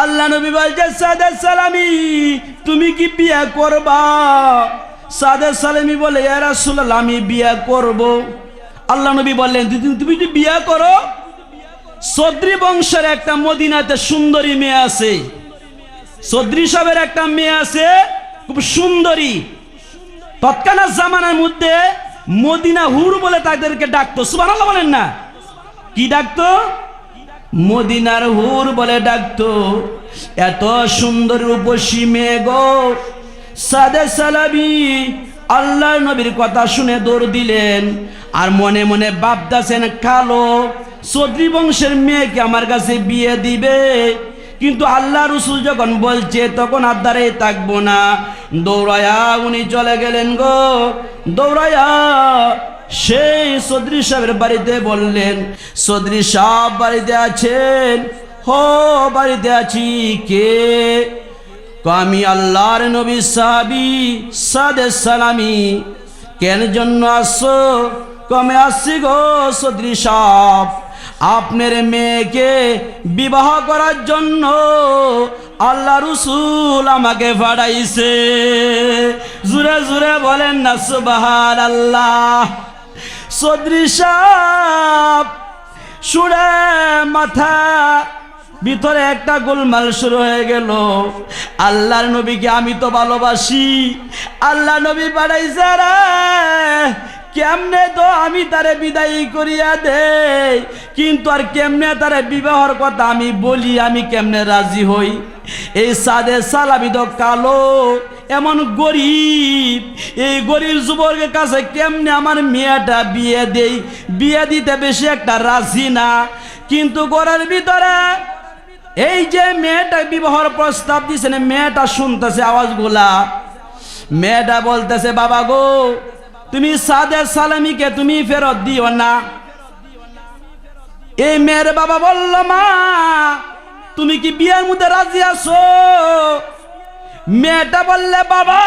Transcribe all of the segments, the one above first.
আল্লাহ নবী বলছে, সাদে সালামি, তুমি কি বিয়ে করবা? সাদে সালামি বলে রাসূলুল্লাহ, আমি বিয়ে করব। আল্লাহ নবী বললেন "তুমি- যদি বিয়ে করো? সদ্রি বংশের একটা মদিনাতে সুন্দরী মেয়ে আছে। সদ্রি সাহেবের একটা মেয়ে আছে, খুব সুন্দরী। তৎকালীন জামানার মধ্যে মদিনা হুর বলে তাদেরকে ডাকতো। সুবহানাল্লাহ বলেন না। কি ডাকতো? মদিনার হুর বলে ডাকতো, এত সুন্দর রূপসী মেয়ে গো। সাদে সালাবি আল্লাহ নবীর কথা শুনে দৌড় দিলেন, আর মনে মনে ভাবতেছেন, কালো চৌধুরী বংশের মেয়েকে আমার কাছে বিয়ে দিবে। কিন্তু আল্লাহ রসুল যখন বলছে, তখন আর দাঁড়িয়ে থাকব না। দৌড়ায়া উনি চলে গেলেন গো, দৌড়ায়া সেই চৌধুরী সাহেবের বাড়িতে বললেন চৌধুরী সাহেব বাড়িতে আছেন? হো, বাড়িতে আছি কে? আমি আল্লাহর নবী সাহাবি, সাদে সালামি। কেন জন্য আসছো? কমে আসছি গো চৌধুরী সাহেব। আপনার মেয়েকে বিবাহ করার জন্য আল্লাহ রসুল আমাকে ফাড়াইছে জুড়ে জুড়ে বলেন না সুবাহার আল্লাহ চৌধুরী সুরে মাথা, ভিতরে একটা গোলমাল শুরু হয়ে গেল। আল্লাহর নবীকে আমি তো ভালোবাসি। আল্লাহ নবী বাড়াইছে রে। কেমনে তো আমি তারে বিদায়ী করিয়া দেই? কিন্তু আর কেমনে তারে বিবাহর কথা আমি বলি, আমি কেমনে রাজি হই? এই সাদে সালাবি তো কালো। এমন গরিব, এই গরিব যুবকের কাছে কেমনে আমার মেয়েটা বিয়ে দেই? বিয়ে দিতে বেশি একটা রাজি না। কিন্তু ঘরের ভিতরে এই যে মেয়েটা বিবাহর প্রস্তাব দিয়েছেন মেয়েটা শুনতেছে আওয়াজগুলা। মেয়েটা বলতেছে, বাবা গো, তুমি সাদের সালামিকে তুমি ফেরত দিও না। এই মেয়ের বাবা বলল, মা, তুমি কি বিয়ের মধ্যে রাজি আছো? মেয়েটা বললে, বাবা,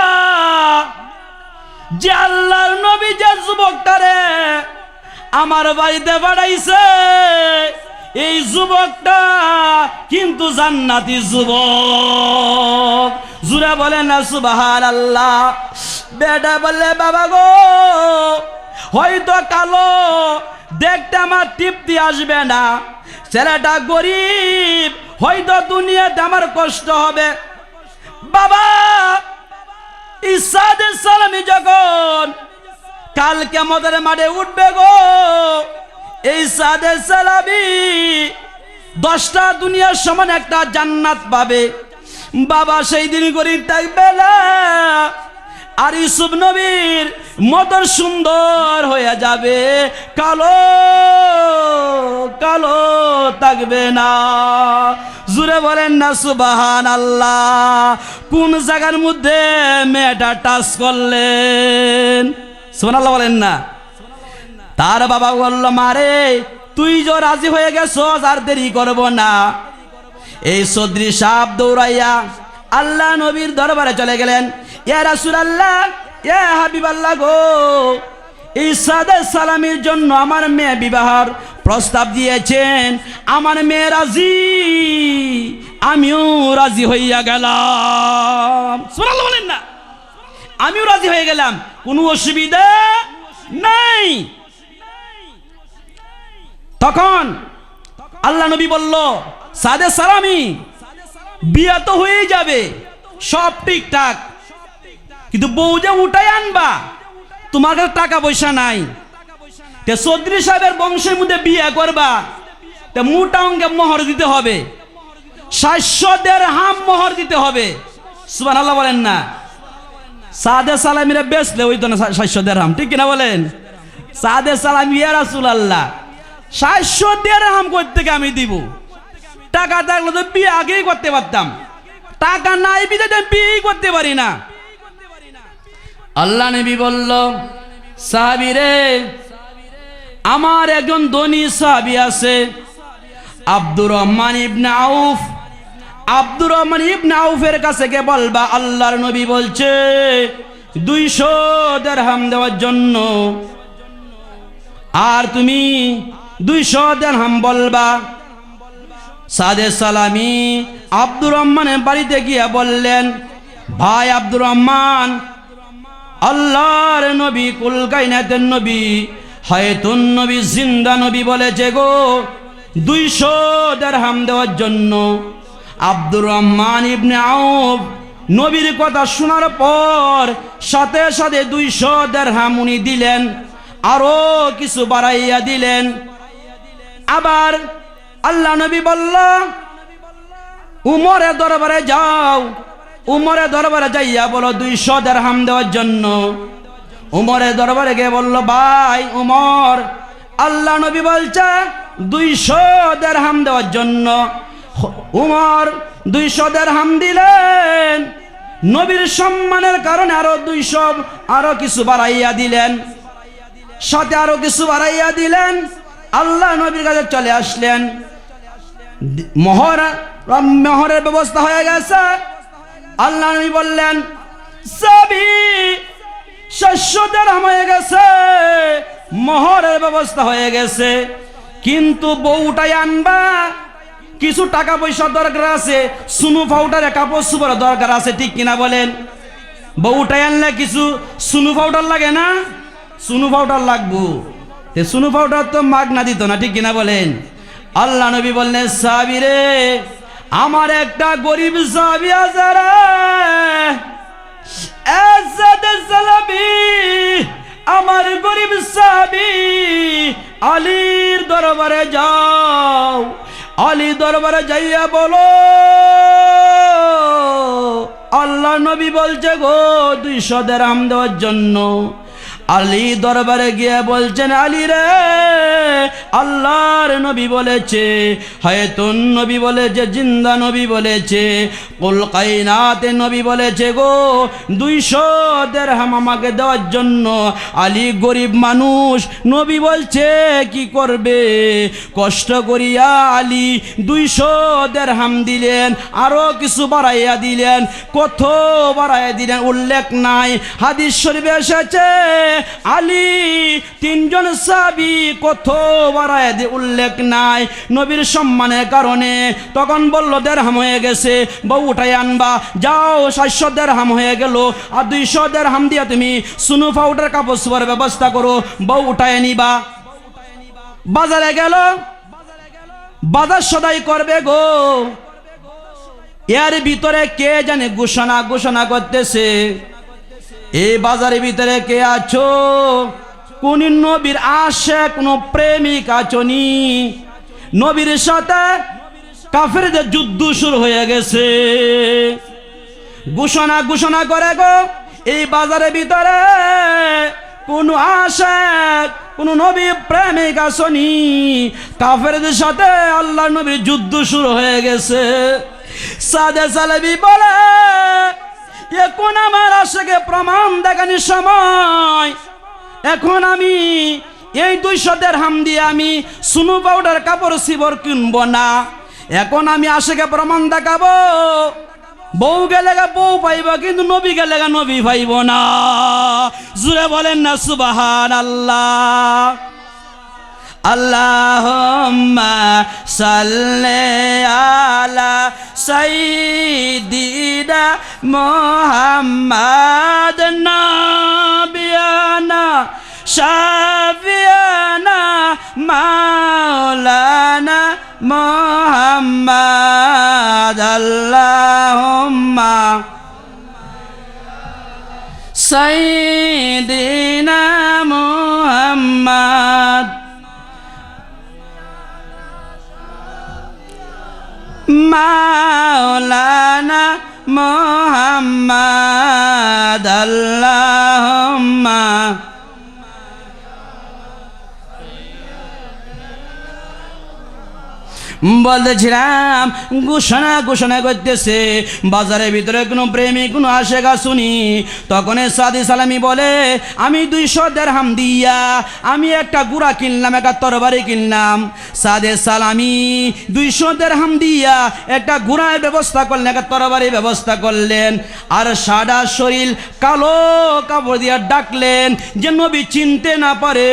যে আল্লাহর নবী, যে যুবকটারে আমার বাড়িতে বাড়াইছে এই যুবকটা কিন্তু জান্নাতি যুবক। জুরা বলে, না সুবাহার আল্লাহ বেটা বললে, বাবা গো, হয়তো কালো দেখতে আমার তৃপ্তি আসবে না। ছেলেটা গরিব, হয়তো দুনিয়াতে আমার কষ্ট হবে। বাবা ইসাদের সালামি যখন কালকে আমাদের মাঠে উঠবে গো এই সাদের সালামি দশটা দুনিয়ার সমান একটা জান্নাত পাবে। বাবা সেই দিন গরিব থাকবে না, আর ইসুফ নবীর মতন সুন্দর হয়ে যাবে। কালো কালো থাকবে না। জুড়ে বলেন না সুবাহান আল্লাহ কোন জায়গার মধ্যে মেয়েটা টাচ করলেন? সুবান আল্লাহ বলেন না। তার বাবা বলল মারে তুই যে রাজি হয়ে গেছ, আর দেরি করব না। এই সদরি সাপ দৌড়াইয়া আল্লাহ নবীর দরবারে চলে গেলেন। আল্লাহ আল্লাহ গো এই সাদে সালামির জন্য আমার মেয়ে বিবাহর প্রস্তাব দিয়েছেন, আমার মেয়ে রাজি? আমিও রাজি হইয়া গেলাম। বলেন না। আমিও রাজি হয়ে গেলাম। কোনো অসুবিধা নাই। তখন আল্লাহ নবী বলল, সাদে সালামি, বিয়া তো হয়ে যাবে, সব ঠিকঠাক। কিন্তু বউ যে উঠাই আনবা, তোমার কাছে টাকা পয়সা নাই। তে চৌধুরী সাহেবের বংশের মধ্যে বিয়ে করবা, তে মোটা অঙ্গে মোহর দিতে হবে। সাতশোদের হাম মোহর দিতে হবে। সুবান আল্লাহ বলেন না। সাদে সালামিরা বেচলে ওই তো না হাম ঠিক কিনা বলেন? সাদে সালাম, ইয়া রাসুল আল্লাহ দেড় হাম করতে আমি দিব। টাকা থাকলে তো বিয়ে আগেই করতে পারতাম। টাকা নাই বিদে বিয়ে করতে পারি না। আল্লাহ নবী বলল সাহাবি রে আমার একজন ধনী সাহাবি আছে, আব্দুর রহমান ইবনে আউফ। আব্দুর রহমান ইবনে আউফের কাছে কে বলবা, আল্লাহর নবী বলছে, দুইশো দেড়হাম দেওয়ার জন্য। আর তুমি দুইশো দেড়হাম বলবা, সাদে সালামি। আব্দুর রহমানের বাড়িতে গিয়ে বললেন, ভাই আব্দুর রহমান, আল্লাহর নবী কুলকাইনাতের নবী। হয়তুন নবী, জিন্দা নবী বলেছে গো, দুইশো দেড়হাম দেওয়ার জন্য আব্দুর রহমান ইবনে আউফ নবীর কথা শোনার পর সাথে সাথে দুইশো দেড়হাম উনি দিলেন, আরও কিছু বাড়াইয়া দিলেন। আবার আল্লাহ নবী বলল, উমরে দরবারে যাও, উমরে দরবারে যাইয়া বলো দুইশো দেড়হাম দেওয়ার জন্য। উমরে দরবারে গিয়ে বলল, ভাই উমর, আল্লাহ নবী বলছে দুইশো দেড়হাম দেওয়ার জন্য। উমর, দুইশো দেড়হাম দিলেন। নবীর সম্মানের কারণে আরও দুইশো, আরও কিছু বাড়াইয়া দিলেন। সাথে আরও কিছু বাড়াইয়া দিলেন। আল্লাহ নবীর কাছে চলে আসলেন। মোহর, মোহরের ব্যবস্থা হয়ে গেছে। আল্লাহ নবী বললেন শস্যদের হয়ে গেছে, মোহরের ব্যবস্থা হয়ে গেছে। কিন্তু বউটাই আনবা, কিছু টাকা পয়সা দরকার আছে, সুনু পাউডারে কাপড় সুপড় দরকার আছে, ঠিক কিনা বলেন? বউটাই আনলে কিছু সুনু পাউডার লাগে না? সুনু পাউডার লাগবো। সুনু পাউডার তো মাগ না দিত না, ঠিক কিনা বলেন? আল্লাহ নবী বললেন সাবিরে আমার একটা গরিব সাবি আছে আমার গরিব সাবি আলীর দরবারে যাও। আলী দরবারে যাইয়া বলো, আল্লাহ নবী বলছে গো, দুইশো দেরাম দেওয়ার জন্য। আলী দরবারে গিয়ে বলছেন, আলী রে আল্লাহর নবী বলেছে হয়তো নবী বলেছে জিন্দা নবী বলেছে, কলকাইনাতে নবী বলেছে গো, দুইশো দেড়হাম আমাকে দেওয়ার জন্য আলী গরিব মানুষ নবী বলছে, কি করবে? কষ্ট করিয়া আলী দুইশো দেড়হাম দিলেন, আরও কিছু বাড়াইয়া দিলেন, কত বাড়াইয়া দিলেন, উল্লেখ নাই। হাদিস শরীফে এসেছে, আলী তিনজন সাবি কত দিয়ে উল্লেখ নাই নবীর সম্মানের কারণে। তখন বলল হয়ে গেছে, বউ উঠাই আনবা। যাও, সাতশো হয়ে গেল। আর দুইশো দিয়া তুমি সুনু কাপড় ব্যবস্থা করো। বউ নিবা। বাজারে গেল। বাজার সদাই করবে গো। এর ভিতরে কে জানে ঘোষণা ঘোষণা করতেছে। এই বাজারের ভিতরে কে আছো? কোন নবীর আশে কোন প্রেমিক আছনি নবীর সাথে কাফেরদের যুদ্ধ শুরু হয়ে গেছে। ঘোষণা ঘোষণা করে গো, এই বাজারের ভিতরে কোন আশে, কোন নবী প্রেমিক আসনি কাফেরদের সাথে আল্লাহ নবীর যুদ্ধ শুরু হয়ে গেছে। সাদে সালেবি বলে এখন আমার আশেকে প্রমাণ দেখানোর সময় এখন আমি এই দুইশো হাম দিয়ে আমি সুনু পাউডার কাপড় শিবর কিনবো না। এখন আমি আশেকে প্রমাণ দেখাবো। বউ গেলে বউ পাইব, কিন্তু নবী গেলে নবী পাইব না। জুড়ে বলেন না সুবাহান আল্লাহ اللهم صل على سيدنا محمد نبينا شافينا مولانا محمد اللهم سيدنا محمد মাওলানা মোহাম্মদ আল্লাহুম্মা বলতেছিলাম ঘোষণা ঘোষণা করতেছে, বাজারের ভিতরে কোনো প্রেমী কোনো আশেগা শুনি তখন সাদি সালামি বলে, আমি দুইশো দেড়হাম দিয়া, আমি একটা গুড়া কিনলাম, একটা তরবারি কিনলাম। সাদে সালামি, দুইশো দেড়হাম দিয়া একটা গুড়ার ব্যবস্থা করলেন, একটা তরবারির ব্যবস্থা করলেন। আর সাদা শরীর, কালো কাপড় দিয়া ডাকলেন যে, নবী চিনতে না পারে,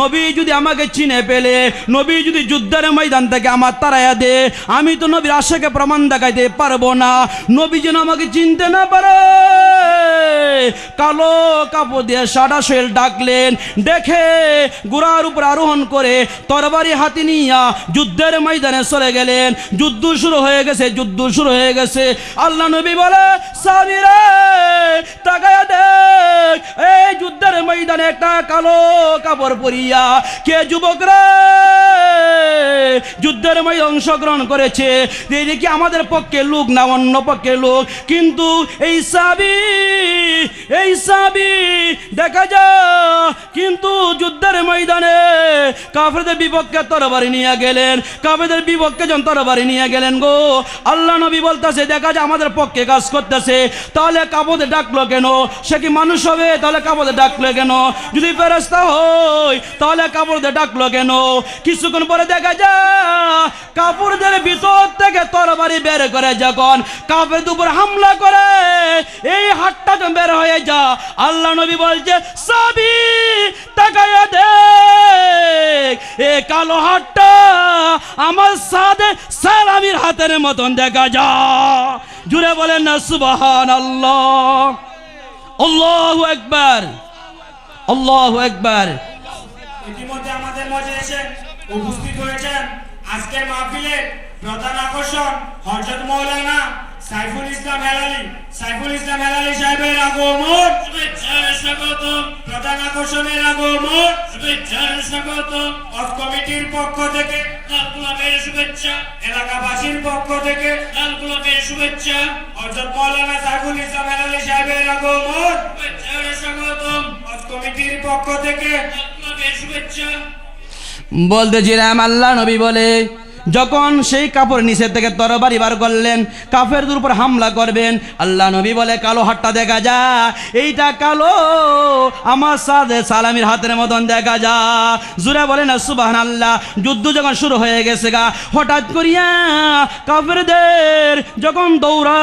নবী যদি আমাকে চিনে পেলে নবী যদি যুদ্ধের ময়দান থেকে আমার বাড়াইয়া দে, আমি তো নবীর আশাকে প্রমাণ দেখাইতে পারব না। নবী যেন আমাকে চিনতে না পারে। কালো কাপড় দিয়ে সাদা শৈল ডাকলেন, দেখে গোড়ার উপর আরোহণ করে তরবারি হাতি নিয়া যুদ্ধের ময়দানে চলে গেলেন। যুদ্ধ শুরু হয়ে গেছে, যুদ্ধ শুরু হয়ে গেছে। আল্লাহ নবী বলে সাবিরে তাকায়া দেখ, এই যুদ্ধের ময়দানে একটা কালো কাপড় পরিয়া, কে যুবকরা যুদ্ধের অংশগ্রহণ করেছে। এদিকে আমাদের পক্ষে লোক না অন্য পক্ষে লোক। কিন্তু এই সাবি এই সাবি, দেখা যা কিন্তু যুদ্ধের ময়দানে কাফেরদের বিপক্ষে তরবারি নিয়ে গেলেন। কাফেরদের বিপক্ষে যখন তরবারি নিয়ে গেলেন গো, আল্লাহ নবী বলতেছে, দেখা যায় আমাদের পক্ষে কাজ করতেছে। তাহলে কাপড়ে ডাকলো কেন? সে কি মানুষ হবে? তাহলে কাপড়ে ডাকলো কেন? যদি ফেরস্তা হয়, তাহলে কাপড়দের ডাকলো কেন? কিছুক্ষণ পরে দেখা যায় কাপড়দের ভিতর থেকে তরবারি বের করে যখন কাপের উপর হামলা করে, এই হাতটা যখন বের হয়ে যা আল্লাহ নবী বলছে, সাবি, তাকায়া দেখ। এ কালো হাতটা আমার সাদে সালামির হাতের মতন দেখা যা। জুড়ে বলেন না সুবাহান আল্লাহ আল্লাহ একবার আল্লাহ একবার উপস্থিত হয়েছেন আজকের মাহফিলের প্রধান আকর্ষণ হযরত মাওলানা সাইফুল ইসলাম হেলালি সাইফুল ইসলাম হেলালি সাহেবের আগমন। স্বাগত প্রধান আকর্ষণের আগমন। শুভেচ্ছার স্বাগত অফ কমিটির পক্ষ থেকে। লাল গোলাপের শুভেচ্ছা। এলাকাবাসীর পক্ষ থেকে। লাল গোলাপের শুভেচ্ছা। হযরত মাওলানা সাইফুল ইসলাম হেলালি সাহেবের আগমন। শুভেচ্ছার স্বাগত অফ কমিটির পক্ষ থেকে। লাল গোলাপের শুভেচ্ছা। বলতেছিলাম আল্লাহ নবী বলে যখন সেই কাপড় নিচের থেকে তরবারি বার করলেন কাফের উপর হামলা করবেন, আল্লাহ নবী বলে, কালো হাতটা দেখা যা, এইটা কালো, আমার সাদে সালামির হাতের মতন দেখা যা। জুড়ে বলে না সুবাহ আল্লাহ যুদ্ধ যখন শুরু হয়ে গেছে গা, হঠাৎ করিয়া কাফেরদের যখন দৌড়া,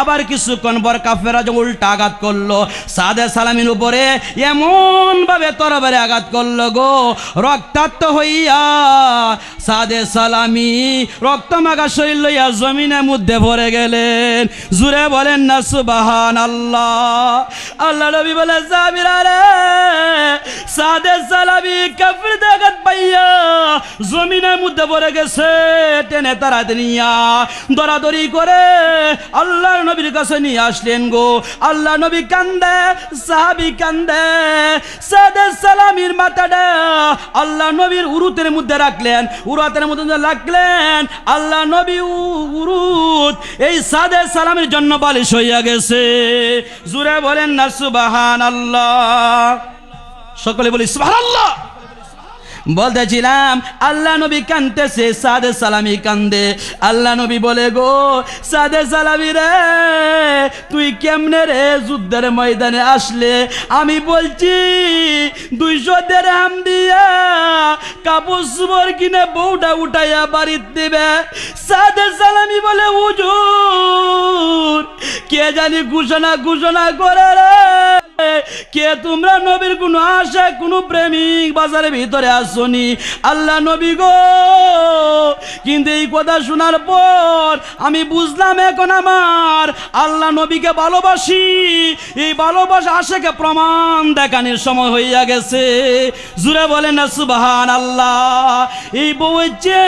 আবার কিছুক্ষণ পর কাফেরা যখন উল্টা আঘাত করল, সাদে সালামির উপরে এমন ভাবে তরবারে আঘাত করল গো, রক্তাক্ত হইয়া সাদে সালামি রক্ত মাখা শরীর লইয়া জমিনের মধ্যে ভরে গেলেন। জুড়ে বলেন না সুবাহান আল্লাহ আল্লাহ রবি বলে রে, সাদে সালামি কাফির আঘাত পাইয়া জমিনের মধ্যে ভরে গেছে। টেনে তারা নিয়া দরাদরি করে আল্লাহর নবীর কাছে নিয়ে আসলেন গো। আল্লাহ নবী কান্দে, সাহাবি কান্দে সাদে সালামির মাথাটা আল্লাহ নবীর উরুতের মধ্যে রাখলেন, উরাতের মধ্যে রাখলেন, আল্লাহ নবী উরুত এই সাদে সালামের জন্য বালিশ হইয়া গেছে। জুড়ে বলেন না সুবাহান আল্লাহ সকলে বলি সুবাহান আল্লাহ বলতেছিলাম, আল্লাহ নবী কানতেছে, সাদে সালামি কান্দে। আল্লাহ নবী বলে, গো, সাদে সালামি রে, তুই কেমনে রে যুদ্ধের ময়দানে আসলে? আমি বলছি, দুইশো দেড়হাম দিয়া কাপড় সুবর কিনে বউটা উঠাইয়া বাড়িতে দেবে। সাদে সালামি বলে, হুজুর, কে জানি ঘোষণা ঘোষণা করে রে। কে তোমরা নবীর কোনো আশা কোনো প্রেমিক বাজারের ভিতরে আসনি। আল্লাহ নবী গো। কিন্তু এই কথা শোনার পর আমি বুঝলাম এখন আমার আল্লাহ নবীকে ভালোবাসি। এই ভালোবাসা আশাকে প্রমাণ দেখানোর সময় হইয়া গেছে। জুড়ে বলেন না সুবাহান আল্লাহ এই বউ হচ্ছে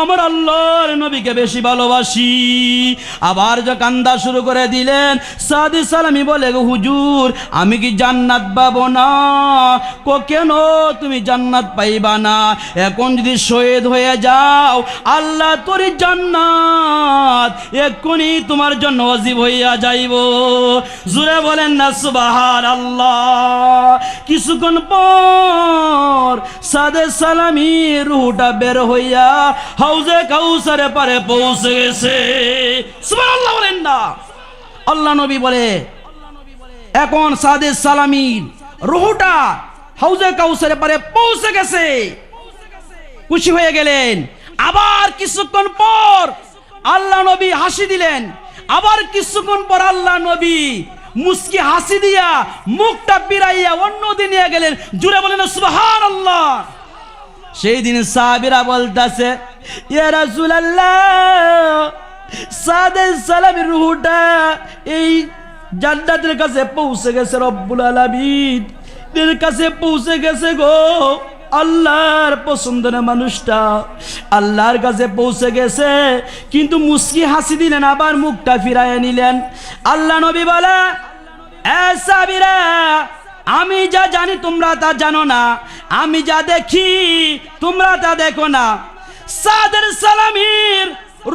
আমার আল্লাহর নবীকে বেশি ভালোবাসি। আবার যে কান্দা শুরু করে দিলেন, সাদি সালামি বলে, গো হুজুর, আমি কি জান্নাত পাবো না? কো কেন তুমি জান্নাত পাইবা না। এখন যদি শহীদ হয়ে যাও, আল্লাহ তোর জান্নাত। এক্ষুনি তোমার জন্য অজীব হইয়া যাইব। জুড়ে বলেন না সুবাহার আল্লাহ কিছুক্ষণ পর সাদে সালামি রুহটা বের হইয়া হাউজে কাউসারে পারে পৌঁছে গেছে। সুবহানাল্লাহ বলেন না। আল্লাহ নবী বলে, এখন সাদে সালামির রুহুটা হাউজে কাউসারে পারে পৌঁছে গেছে। খুশি হয়ে গেলেন। আবার কিছুক্ষণ পর আল্লাহ নবী হাসি দিলেন। আবার কিছুক্ষণ পর আল্লাহ নবী মুস্কি হাসি দিয়া মুখটা বিরাইয়া অন্য দিন গেলেন। জুড়ে বলেন সুবহান আল্লাহ সেই দিন সাহাবিরা বলতাছে, ইয়া রাসূলুল্লাহ, সাদে সালামের রুহুটা এই জান্নাতের কাছে পৌঁছে গেছে রব্বুল আলামিন। এর কাছে পৌঁছে গেছে গো। আল্লাহর পছন্দের মানুষটা আল্লাহর কাছে পৌঁছে গেছে। কিন্তু মুস্কি হাসি দিলেন, আবার মুখটা ফিরাইয়া নিলেন। আল্লাহ নবী বলে আমি যা জানি তোমরা তা জানো না। আমি যা দেখি, তোমরা তা দেখো না। সাদের সালামির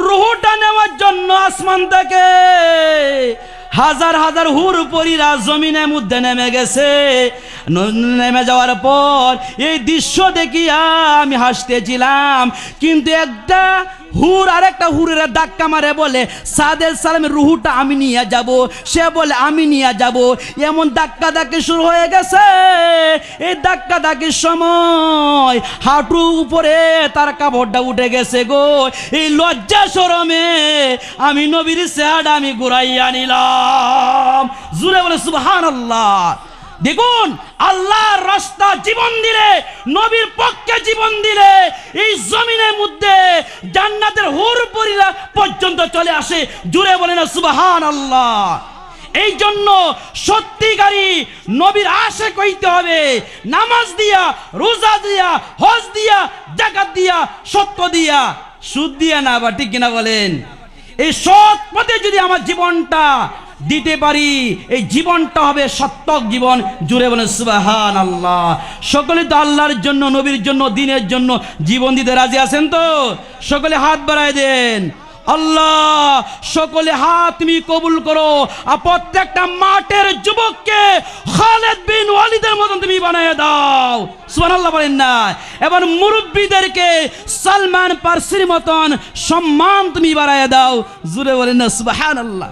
রুহুটা নেওয়ার জন্য আসমান থেকে হাজার হাজার হুর পরীরা জমিনের মধ্যে নেমে গেছে। নেমে যাওয়ার পর এই দৃশ্য দেখিয়া আমি হাসতেছিলাম, কিন্তু একটা হুর আর একটা হুরের ধাক্কা মারে বলে সাদের সালামের রুহুটা আমি নিয়ে যাব। সে বলে, আমি নিয়ে যাব। এমন ধাক্কা ধাক্কি শুরু হয়ে গেছে। এই ধাক্কা ধাক্কির সময় হাঁটু উপরে তার কাপড়টা উঠে গেছে গো। এই লজ্জা সরমে আমি নবীর স্যাড আমি ঘুরাইয়া নিলাম। জুড়ে বলে সুবহান আল্লাহ দেখুন, আল্লাহর রাস্তা জীবন দিলে, নবীর পক্ষে জীবন দিলে, এই জমিনের মধ্যে জান্নাতের হুর পরিরা পর্যন্ত চলে আসে। জুড়ে বলে না সুবহান আল্লাহ এই জন্য সত্যিকারী নবীর আশে কইতে হবে। নামাজ দিয়া, রোজা দিয়া, হজ দিয়া জাকাত দিয়া, সত্য দিয়া, সুদ দিয়া না বা ঠিক কিনা বলেন? এই সৎ পথে যদি আমার জীবনটা দিতে পারি। এই জীবনটা হবে সত্যক জীবন। জুড়ে বলেন সুবাহান আল্লাহ সকলে তো আল্লাহর জন্য, নবীর জন্য, দিনের জন্য জীবন দিতে রাজি আছেন তো? সকলে হাত বাড়ায় দেন। আল্লাহ, সকলে হাত তুমি কবুল করো। আর প্রত্যেকটা মাঠের যুবককে খালেদ বিন ওয়ালিদের মতন তুমি বানিয়ে দাও। সুবহানাল্লাহ বলেন না। এবার মুরব্বীদেরকে সালমান পার্সির মতন সম্মান তুমি বাড়ায় দাও। জুড়ে বলেন না, সুবহানাল্লাহ।